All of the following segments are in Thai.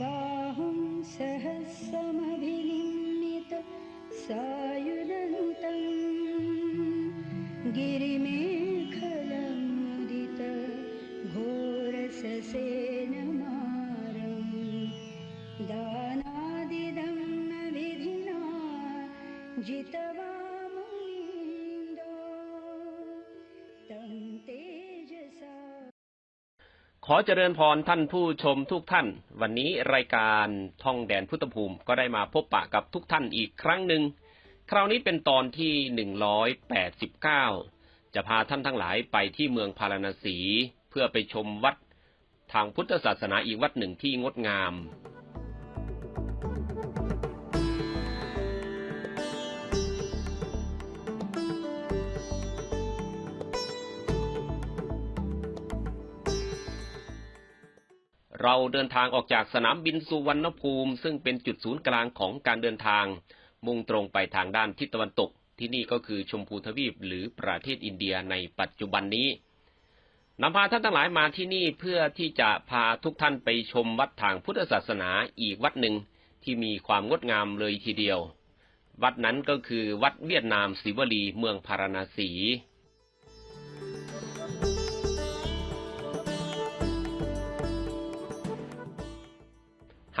बाहुं सहस्रमभिनिमित सायुधन्तम् गिरिमेखलमुदित घोरससेनमारम् ขอเจริญพรท่านผู้ชมทุกท่าน วันนี้รายการท่องแดนพุทธภูมิก็ได้มาพบปะกับทุกท่านอีกครั้งหนึ่ง คราวนี้เป็นตอนที่ 189 จะพาท่านทั้งหลายไปที่เมืองพาราณสี เพื่อไปชมวัดทางพุทธศาสนาอีกวัดหนึ่งที่งดงาม เราเดินทางออกจากสนามบินสุวรรณภูมิ ซึ่งเป็นจุดศูนย์กลางของการเดินทาง มุ่งตรงไปทางด้านทิศตะวันตก ที่นี่ก็คือชมพูทวีปหรือประเทศอินเดียในปัจจุบันนี้นำพาท่านทั้งหลายมาที่นี่เพื่อที่จะพาทุกท่านไปชมวัดทางพุทธศาสนาอีกวัดหนึ่งที่มีความงดงามเลยทีเดียว วัดนั้นก็คือวัดเวียดนามศิวลีเมืองพาราณสี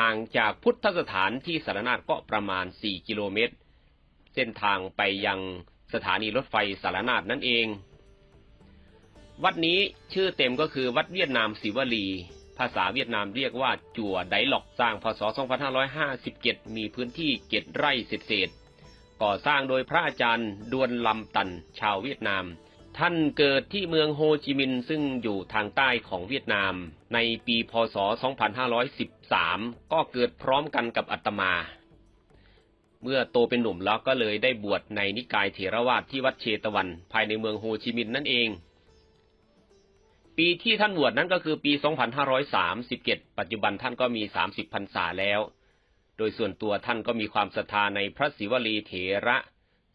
ห่างจากพุทธสถานที่สารนาฏก็ประมาณ 4 กิโลเมตร เส้นทางไปยังสถานีรถไฟสารนาฏนั่นเอง วัดนี้ชื่อเต็มก็คือวัดเวียดนามศิวลี ภาษาเวียดนามเรียกว่าจั่วไดหลอกสร้างพศ 2557 มีพื้นที่เจ็ดไร่เศษก่อสร้างโดยพระอาจารย์ดวนลำตันชาวเวียดนาม ท่านเกิดที่เมืองโฮจิมินห์ซึ่งอยู่ทางใต้ของเวียดนาม ในปีพศ 2513 ก็เกิดพร้อมกันกับอาตมา เมื่อโตเป็นหนุ่มแล้วก็เลยได้บวชในนิกายเถรวาทที่วัดเชตวัน ภายในเมืองโฮจิมินห์นั่นเอง ปีที่ท่านบวชนั้นก็คือปี 2537 ปัจจุบันท่านก็มี 30พรรษาแล้ว โดยส่วนตัวท่านก็มีความศรัทธาในพระศิวลีเถระ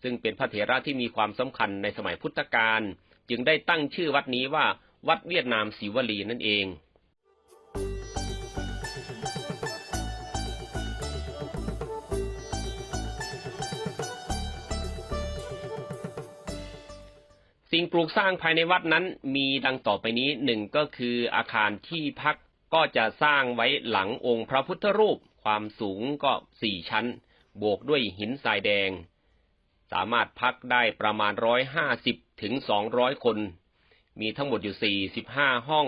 ซึ่งเป็นพระเถระที่มีความสำคัญในสมัยพุทธกาลจึงได้ตั้งชื่อวัดนี้ว่าวัดเวียดนามศิวลีนั่นเอง สิ่งปลูกสร้างภายในวัดนั้นมีดังต่อไปนี้หนึ่งก็คืออาคารที่พักก็จะสร้างไว้หลังองค์พระพุทธรูปความสูงก็สี่ชั้นโบวกด้วยหินทรายแดง สามารถพักได้ประมาณร้อยห้าสิบถึงสองร้อยคน มีทั้งหมดอยู่สี่สิบห้าห้อง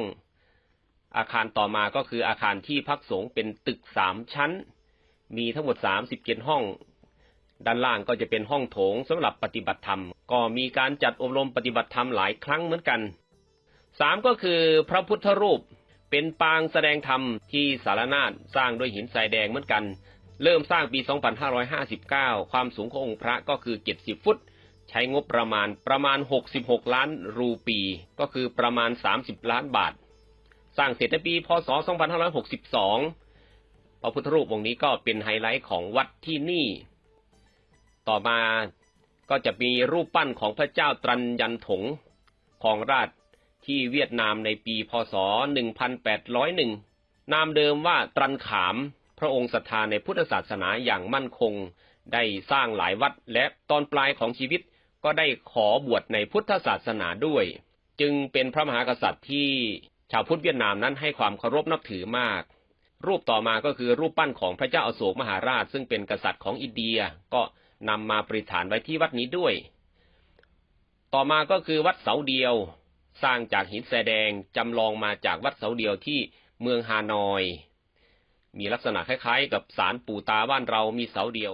อาคารต่อมาก็คืออาคารที่พักสงฆ์เป็นตึกสามชั้น มีทั้งหมดสามสิบเจ็ดห้อง ด้านล่างก็จะเป็นห้องโถงสำหรับปฏิบัติธรรม ก็มีการจัดอบรมปฏิบัติธรรมหลายครั้งเหมือนกันสามก็คือพระพุทธรูปเป็นปางแสดงธรรมที่สารนาฏสร้างด้วยหินทรายแดงเหมือนกัน เริ่มสร้างปี 2559 ความสูงขององค์พระก็คือ 70 ฟุต ใช้งบประมาณประมาณ 66 ล้านรูปี ก็คือประมาณ 30 ล้านบาท สร้างเสร็จในปี พศ 2562 พระพุทธรูปองค์นี้ก็เป็นไฮไลท์ของวัดที่นี่ ต่อมาก็จะมีรูปปั้นของพระเจ้าตรันยันถงของราชที่เวียดนามในปี พศ 1801 นามเดิมว่าตรันขาม พระองค์ศรัทธาในพุทธศาสนาอย่างมั่นคง ได้สร้างหลายวัดและตอนปลายของชีวิตก็ได้ขอบวชในพุทธศาสนาด้วย จึงเป็นพระมหากษัตริย์ที่ชาวพุทธเวียดนามนั้นให้ความเคารพนับถือมาก รูปต่อมาก็คือรูปปั้นของพระเจ้าอโศกมหาราช ซึ่งเป็นกษัตริย์ของอินเดียก็นำมาประดิษฐานไว้ที่วัดนี้ด้วย ต่อมาก็คือวัดเสาเดียว สร้างจากหินแสแดงจำลองมาจากวัดเสาเดียวที่เมืองฮานอย มีลักษณะคล้ายๆ กับศาลปู่ตาบ้านเรามีเสาเดียว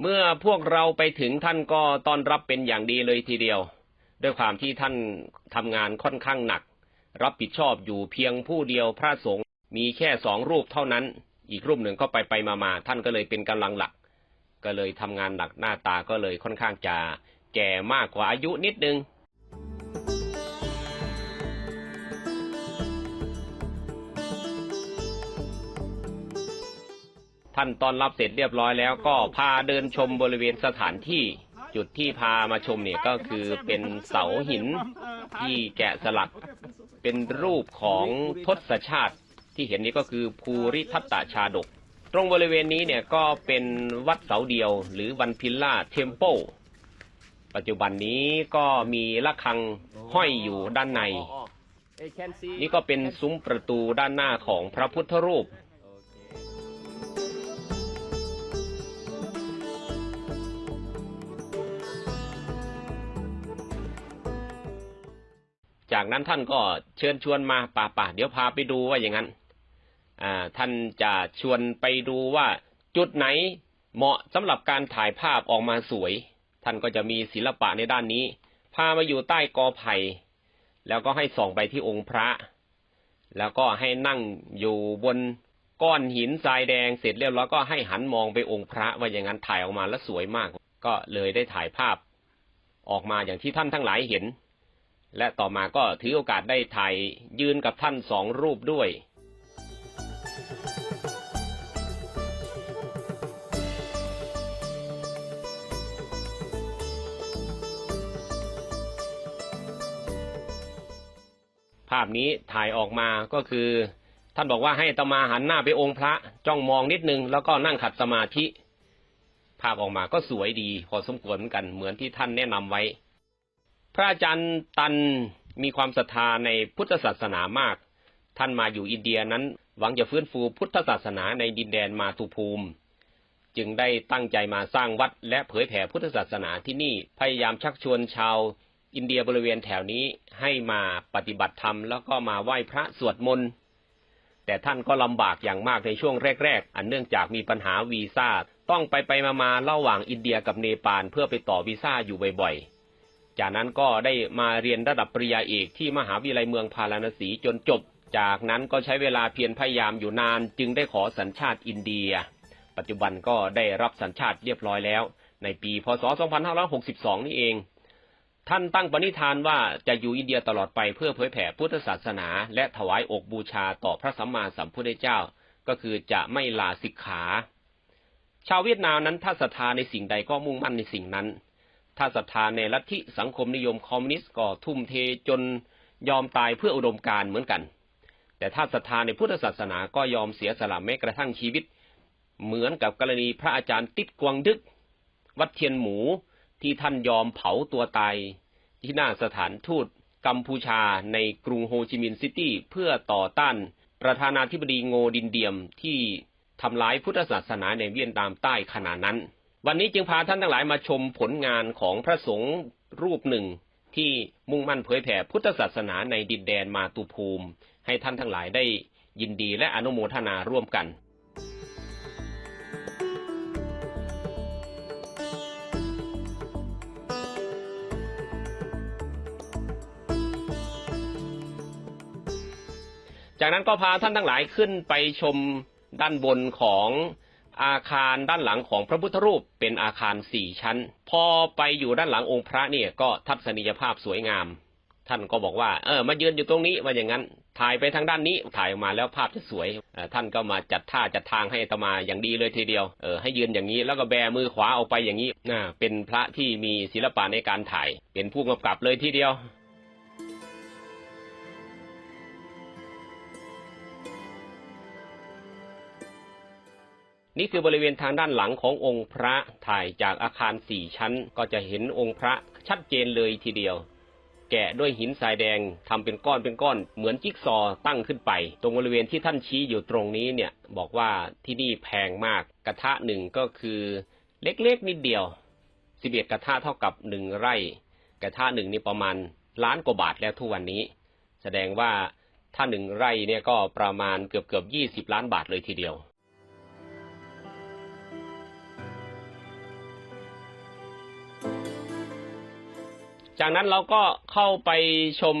เมื่อพวกเราไปถึงท่านก็ต้อนรับเป็นอย่างดีเลยทีเดียว ด้วยความที่ท่านทำงานค่อนข้างหนัก รับผิดชอบอยู่เพียงผู้เดียวพระสงฆ์มีแค่สองรูปเท่านั้น อีกรูปหนึ่งก็ไปไปมามาท่านก็เลยเป็นกำลังหลัก ก็เลยทำงานหนักหน้าตาก็เลยค่อนข้างจะแก่มากกว่าอายุนิดนึงท่านตอนรับเสร็จเรียบร้อยแล้วก็พาเดินชมบริเวณสถานที่ จุดที่พามาชมเนี่ยก็คือเป็นเสาหินที่แกะสลัก เป็นรูปของทศชาติ ที่เห็นนี้ก็คือภูริทัตตชาดก ตรงบริเวณนี้เนี่ยก็เป็นวัดเสาเดียว หรือวันพิลล่าเทมเปิลปัจจุบันนี้ก็มีระฆังห้อยอยู่ด้านใน นี่ก็เป็นซุ้มประตูด้านหน้าของพระพุทธรูปจากนั้นท่านก็เชิญชวนมาป่าป่าเดี๋ยวพาไปดูว่าอย่างนั้น ท่านจะชวนไปดูว่าจุดไหนเหมาะสำหรับการถ่ายภาพออกมาสวย ท่านก็จะมีศิลปะในด้านนี้ พามาอยู่ใต้กอไผ่แล้วก็ให้ส่องไปที่องค์พระ แล้วก็ให้นั่งอยู่บนก้อนหินทรายแดงเสร็จเรียบร้อยก็ให้หันมองไปองค์พระว่าอย่างนั้นถ่ายออกมาแล้วสวยมาก ก็เลยได้ถ่ายภาพออกมาอย่างที่ท่านทั้งหลายเห็น และต่อมาก็ถือโอกาสได้ถ่ายยืนกับท่านสองรูปด้วย ภาพนี้ถ่ายออกมาก็คือ ท่านบอกว่าให้ตมาหันหน้าไปองค์พระจ้องมองนิดนึง แล้วก็นั่งขัดสมาธิ ภาพออกมาก็สวยดี พอสมควรเหมือนกันเหมือนที่ท่านแนะนำไว้ พระอาจารย์ตันมีความศรัทธาในพุทธศาสนามาก ท่านมาอยู่อินเดียนั้น หวังจะฟื้นฟูพุทธศาสนาในดินแดนมาตุภูมิ จึงได้ตั้งใจมาสร้างวัดและเผยแผ่พุทธศาสนาที่นี่พยายามชักชวนชาว อินเดียบริเวณแถวนี้ให้มาปฏิบัติธรรมแล้วก็มาไหว้พระสวดมนต์แต่ท่านก็ลำบากอย่างมากในช่วงแรก ๆ อันเนื่องจากมีปัญหาวีซ่าต้องไปไปมามาๆระหว่างอินเดียกับเนปาลเพื่อไปต่อวีซ่าอยู่บ่อยๆ จากนั้นก็ได้มาเรียนระดับปริญญาเอกที่มหาวิทยาลัยเมืองพาราณสีจนจบ จากนั้นก็ใช้เวลาเพียรพยายามอยู่นานจึงได้ขอสัญชาติอินเดีย ปัจจุบันก็ได้รับสัญชาติเรียบร้อยแล้ว ในปีพศ 2562 นี่เอง ท่านตั้งปณิธานว่าจะอยู่อินเดียตลอดไปเพื่อเผยแผ่พุทธศาสนา และถวายอกบูชาต่อพระสัมมาสัมพุทธเจ้า ก็คือจะไม่ลาสิกขา ชาวเวียดนามนั้นถ้าศรัทธาในสิ่งใดก็มุ่งมั่นในสิ่งนั้น ถ้าศรัทธาในลัทธิสังคมนิยมคอมมิวนิสต์ก็ทุ่มเทจนยอมตายเพื่ออุดมการเหมือนกัน แต่ถ้าศรัทธาในพุทธศาสนาก็ยอมเสียสละแม้กระทั่งชีวิต เหมือนกับกรณีพระอาจารย์ติดกวงดึก วัดเทียนหมูที่ท่านยอมเผาตัวตายที่หน้าสถานทูตกัมพูชาในกรุงโฮจิมินห์ซิตี้เพื่อต่อต้านประธานาธิบดีโงดินเดียมที่ทำร้ายพุทธศาสนาในเวียดนามใต้ขณะนั้น วันนี้จึงพาท่านทั้งหลายมาชมผลงานของพระสงฆ์รูปหนึ่งที่มุ่งมั่นเผยแผ่พุทธศาสนาในดินแดนมาตุภูมิ ให้ท่านทั้งหลายได้ยินดีและอนุโมทนาร่วมกันจากนั้นก็พาท่านทั้งหลายขึ้นไปชมด้านบนของอาคารด้านหลังของพระพุทธรูปเป็นอาคารสี่ชั้น พอไปอยู่ด้านหลังองค์พระเนี่ยก็ทัศนียภาพสวยงาม ท่านก็บอกว่า เออมายืนอยู่ตรงนี้ว่าอย่างนั้น ถ่ายไปทางด้านนี้ถ่ายออกมาแล้วภาพจะสวยท่านก็มาจัดท่าจัดทางให้ตมาอย่างดีเลยทีเดียวเออให้ยืนอย่างนี้แล้วก็แบมือขวาออกไปอย่างนี้น่าเป็นพระที่มีศิลปะในการถ่าย เป็นผู้กำกับเลยทีเดียวนี่คือบริเวณทางด้านหลังขององค์พระถ่ายจากอาคารสี่ชั้น ก็จะเห็นองค์พระชัดเจนเลยทีเดียว แกะด้วยหินทรายแดงทำเป็นก้อนเป็นก้อน เหมือนจิ๊กซอว์ตั้งขึ้นไป ตรงบริเวณที่ท่านชี้อยู่ตรงนี้เนี่ยบอกว่าที่นี่แพงมากกระทะหนึ่งก็คือเล็กๆนิดเดียวสิบเอ็ดกระทะเท่ากับหนึ่งไร่ กระทะหนึ่งนี่ประมาณล้านกว่าบาทแล้วทุกวันนี้ แสดงว่าถ้าหนึ่งไร่เนี่ยก็ประมาณเกือบเกือบยี่สิบล้านบาทเลยทีเดียว จากนั้นเราก็เข้าไปชม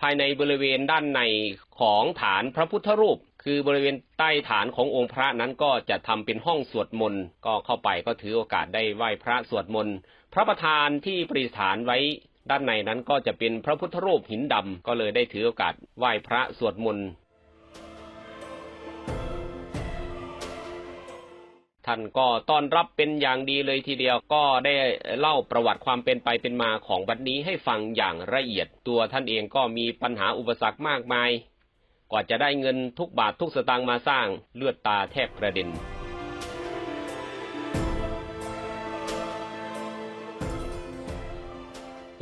ภายในบริเวณด้านในของฐานพระพุทธรูป คือบริเวณใต้ฐานขององค์พระนั้นก็จะทำเป็นห้องสวดมนต์ก็เข้าไปก็ถือโอกาสได้ไหว้พระสวดมนต์พระประธานที่ประดิษฐานไว้ด้านในนั้นก็จะเป็นพระพุทธรูปหินดำก็เลยได้ถือโอกาสไหว้พระสวดมนต์ ท่านก็ต้อนรับเป็นอย่างดีเลยทีเดียวก็ได้เล่าประวัติความเป็นไปเป็นมาของบัดนี้ให้ฟังอย่างละเอียดตัวท่านเองก็มีปัญหาอุปสรรคมากมาย กว่าจะได้เงินทุกบาททุกสตางค์มาสร้างเลือดตาแทบกระเด็น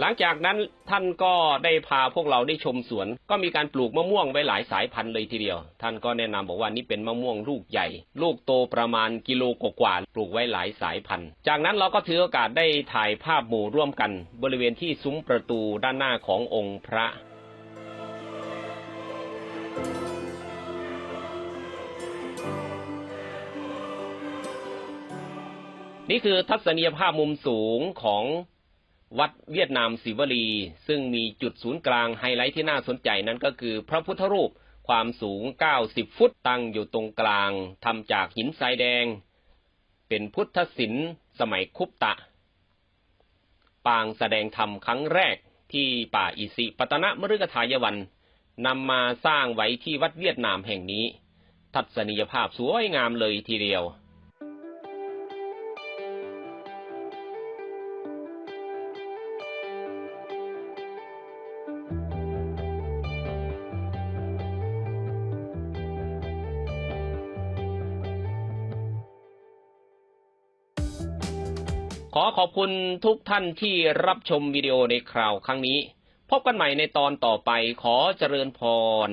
หลังจากนั้นท่านก็ได้พาพวกเราได้ชมสวน ก็มีการปลูกมะม่วงไว้หลายสายพันธุ์เลยทีเดียว ท่านก็แนะนำบอกว่านี่เป็นมะม่วงลูกใหญ่ ลูกโตประมาณกิโลกว่าปลูกไว้หลายสายพันธุ์ จากนั้นเราก็ถือโอกาสได้ถ่ายภาพหมู่ร่วมกัน บริเวณที่ซุ้มประตูด้านหน้าขององค์พระนี่คือทัศนียภาพมุมสูงของ วัดเวียดนามศิวลี ซึ่งมีจุดศูนย์กลางไฮไลท์ที่น่าสนใจนั้นก็คือพระพุทธรูปความสูง 90 ฟุตตั้งอยู่ตรงกลางทำจากหินทรายแดง เป็นพุทธศิลป์สมัยคุปตะ ปางแสดงธรรมครั้งแรกที่ป่าอิสิปตนะมฤกทายวันนำมาสร้างไว้ที่วัดเวียดนามแห่งนี้ ทัศนียภาพสวยงามเลยทีเดียว ขอขอบคุณทุกท่านที่รับชมวิดีโอในคราวครั้งนี้ พบกันใหม่ในตอนต่อไปขอเจริญพร